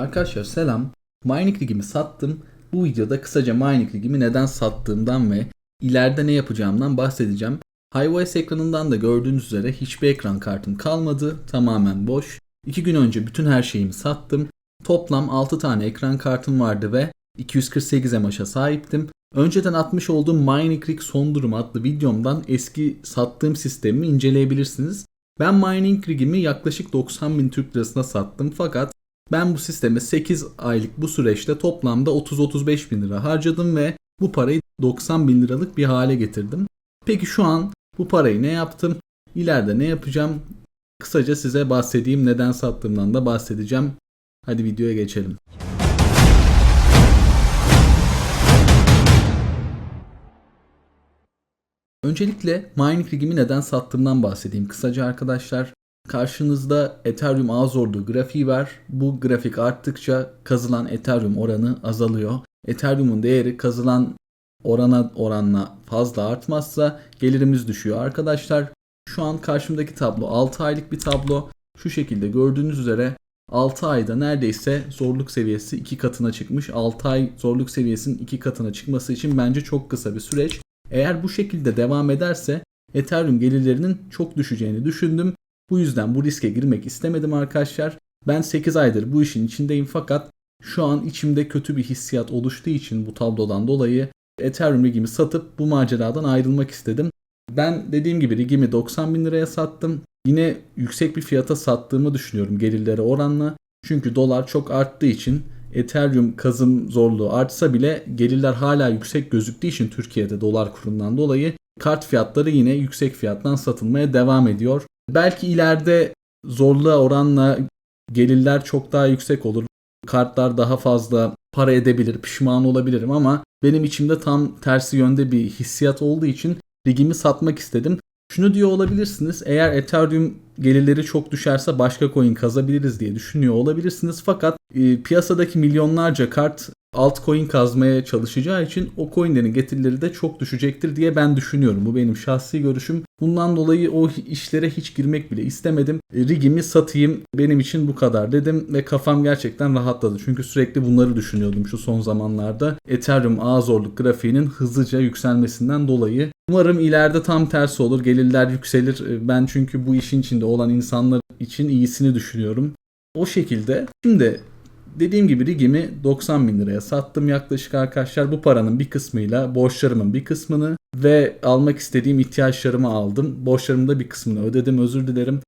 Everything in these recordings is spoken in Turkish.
Arkadaşlar selam. Mining ligimi sattım. Bu videoda kısaca mining ligimi neden sattığımdan ve ileride ne yapacağımdan bahsedeceğim. HiOS ekranından da gördüğünüz üzere hiçbir ekran kartım kalmadı. Tamamen boş. 2 gün önce bütün her şeyimi sattım. Toplam 6 tane ekran kartım vardı ve 248 MH'a sahiptim. Önceden atmış olduğum Mining Rig son durum adlı videomdan eski sattığım sistemimi inceleyebilirsiniz. Ben Mining Rig'imi yaklaşık 90 bin Türk lirasına sattım fakat ben bu sisteme 8 aylık bu süreçte toplamda 30-35 bin lira harcadım ve bu parayı 90 bin liralık bir hale getirdim. Peki şu an bu parayı ne yaptım? İleride ne yapacağım? Kısaca size bahsedeyim neden sattığımdan da bahsedeceğim. Hadi videoya geçelim. Öncelikle mining rigimi neden sattığımdan bahsedeyim kısaca arkadaşlar. Karşınızda Ethereum zorluğu grafiği var. Bu grafik arttıkça kazılan Ethereum oranı azalıyor. Ethereum'un değeri kazılan orana oranla fazla artmazsa gelirimiz düşüyor arkadaşlar. Şu an karşımdaki tablo 6 aylık bir tablo. Şu şekilde gördüğünüz üzere 6 ayda neredeyse zorluk seviyesi 2 katına çıkmış. 6 ay zorluk seviyesinin 2 katına çıkması için bence çok kısa bir süreç. Eğer bu şekilde devam ederse Ethereum gelirlerinin çok düşeceğini düşündüm. Bu yüzden bu riske girmek istemedim arkadaşlar. Ben 8 aydır bu işin içindeyim fakat şu an içimde kötü bir hissiyat oluştuğu için bu tablodan dolayı Ethereum rigimi satıp bu maceradan ayrılmak istedim. Ben dediğim gibi rigimi 90 bin liraya sattım. Yine yüksek bir fiyata sattığımı düşünüyorum gelirlere oranla. Çünkü dolar çok arttığı için Ethereum kazım zorluğu artsa bile gelirler hala yüksek gözüktüğü için Türkiye'de dolar kurundan dolayı kart fiyatları yine yüksek fiyattan satılmaya devam ediyor. Belki ileride zorluğa oranla gelirler çok daha yüksek olur. Kartlar daha fazla para edebilir, pişman olabilirim ama benim içimde tam tersi yönde bir hissiyat olduğu için rigimi satmak istedim. Şunu diyor olabilirsiniz. Eğer Ethereum gelirleri çok düşerse başka coin kazabiliriz diye düşünüyor olabilirsiniz. Fakat e, piyasadaki milyonlarca kart altcoin kazmaya çalışacağı için o coinlerin getirileri de çok düşecektir diye ben düşünüyorum. Bu benim şahsi görüşüm. Bundan dolayı o işlere hiç girmek bile istemedim. E, rigimi satayım benim için bu kadar dedim ve kafam gerçekten rahatladı. Çünkü sürekli bunları düşünüyordum şu son zamanlarda. Ethereum ağ zorluk grafiğinin hızlıca yükselmesinden dolayı. Umarım ileride tam tersi olur. Gelirler yükselir. E, Ben çünkü bu işin içinde olan insanlar için iyisini düşünüyorum. O şekilde. Şimdi dediğim gibi rigimi 90 bin liraya sattım yaklaşık arkadaşlar. Bu paranın bir kısmıyla borçlarımın bir kısmını ve almak istediğim ihtiyaçlarımı aldım. Borçlarımın da bir kısmını ödedim özür dilerim.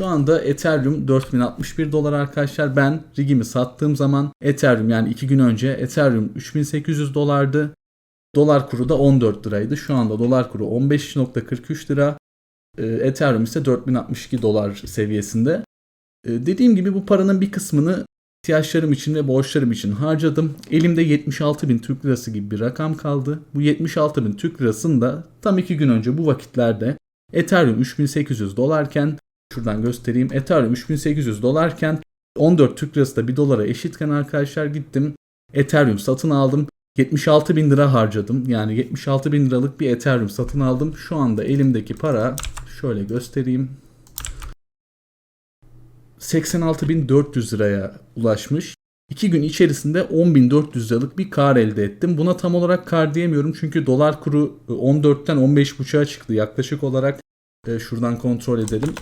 Şu anda Ethereum 4061 dolar arkadaşlar. Ben rigimi sattığım zaman Ethereum yani 2 gün önce Ethereum 3800 dolardı. Dolar kuru da 14 liraydı. Şu anda dolar kuru 15.43 lira. Ee, Ethereum ise 4062 dolar seviyesinde. Ee, Dediğim gibi bu paranın bir kısmını ihtiyaçlarım için ve borçlarım için harcadım. Elimde 76 bin Türk lirası gibi bir rakam kaldı. Bu 76 bin Türk lirasını da tam 2 gün önce bu vakitlerde Ethereum 3800 dolarken şuradan göstereyim. Ethereum 3800 dolarken 14 Türk lirası da 1 dolara eşitken arkadaşlar gittim. Ethereum satın aldım. 76 bin lira harcadım. Yani 76 bin liralık bir Ethereum satın aldım. Şu anda elimdeki para şöyle göstereyim. 86.400 liraya ulaşmış. 2 gün içerisinde 10.400 liralık bir kar elde ettim. Buna tam olarak kar diyemiyorum çünkü dolar kuru 14'ten 15.5'a çıktı yaklaşık olarak. E, Şuradan kontrol edelim.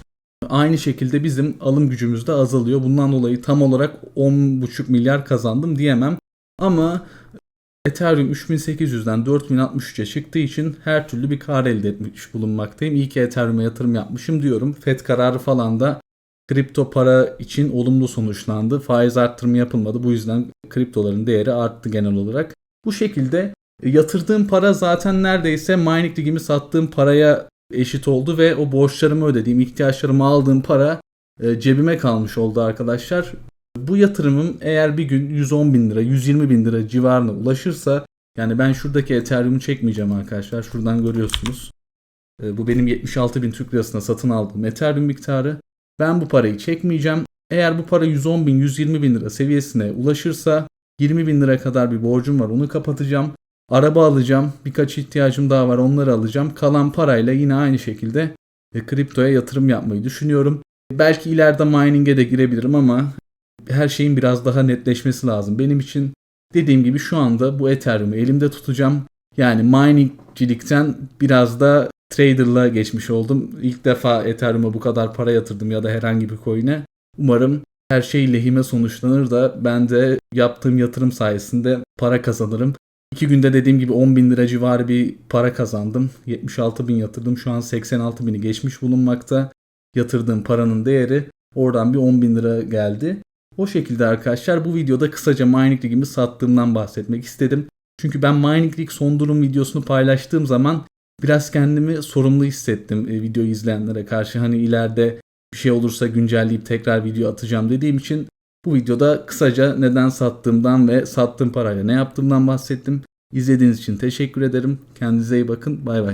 Aynı şekilde bizim alım gücümüz de azalıyor. Bundan dolayı tam olarak 10.5 milyar kazandım diyemem. Ama Ethereum 3800'den 4063'e çıktığı için her türlü bir kar elde etmiş bulunmaktayım. İyi ki Ethereum'a yatırım yapmışım diyorum. FED kararı falan da kripto para için olumlu sonuçlandı. Faiz arttırımı yapılmadı. Bu yüzden kriptoların değeri arttı genel olarak. Bu şekilde e, yatırdığım para zaten neredeyse mining ligimi sattığım paraya eşit oldu ve o borçlarımı ödediğim, ihtiyaçlarımı aldığım para e, cebime kalmış oldu arkadaşlar. Bu yatırımım eğer bir gün 110 bin lira, 120 bin lira civarına ulaşırsa yani ben şuradaki Ethereum'u çekmeyeceğim arkadaşlar. Şuradan görüyorsunuz. E, Bu benim 76 bin Türk lirasına satın aldığım Ethereum miktarı. Ben bu parayı çekmeyeceğim. Eğer bu para 110 bin 120 bin lira seviyesine ulaşırsa 20 bin lira kadar bir borcum var onu kapatacağım. Araba alacağım. Birkaç ihtiyacım daha var onları alacağım. Kalan parayla yine aynı şekilde e, kriptoya yatırım yapmayı düşünüyorum. Belki ileride mining'e de girebilirim ama her şeyin biraz daha netleşmesi lazım. Benim için dediğim gibi şu anda bu Ethereum'u elimde tutacağım. Yani miningcilikten biraz da trader'la geçmiş oldum. İlk defa Ethereum'a bu kadar para yatırdım ya da herhangi bir coin'e. Umarım her şey lehime sonuçlanır da ben de yaptığım yatırım sayesinde para kazanırım. İki günde dediğim gibi 10 bin lira civarı bir para kazandım. 76 bin yatırdım. Şu an 86 bini geçmiş bulunmakta. Yatırdığım paranın değeri oradan bir 10 bin lira geldi. O şekilde arkadaşlar bu videoda kısaca Mining Rig'imi sattığımdan bahsetmek istedim. Çünkü ben Mining Rig son durum videosunu paylaştığım zaman biraz kendimi sorumlu hissettim e, videoyu izleyenlere karşı. Hani ileride bir şey olursa güncelleyip tekrar video atacağım dediğim için bu videoda kısaca neden sattığımdan ve sattığım parayla ne yaptığımdan bahsettim. İzlediğiniz için teşekkür ederim. Kendinize iyi bakın. Bay bay.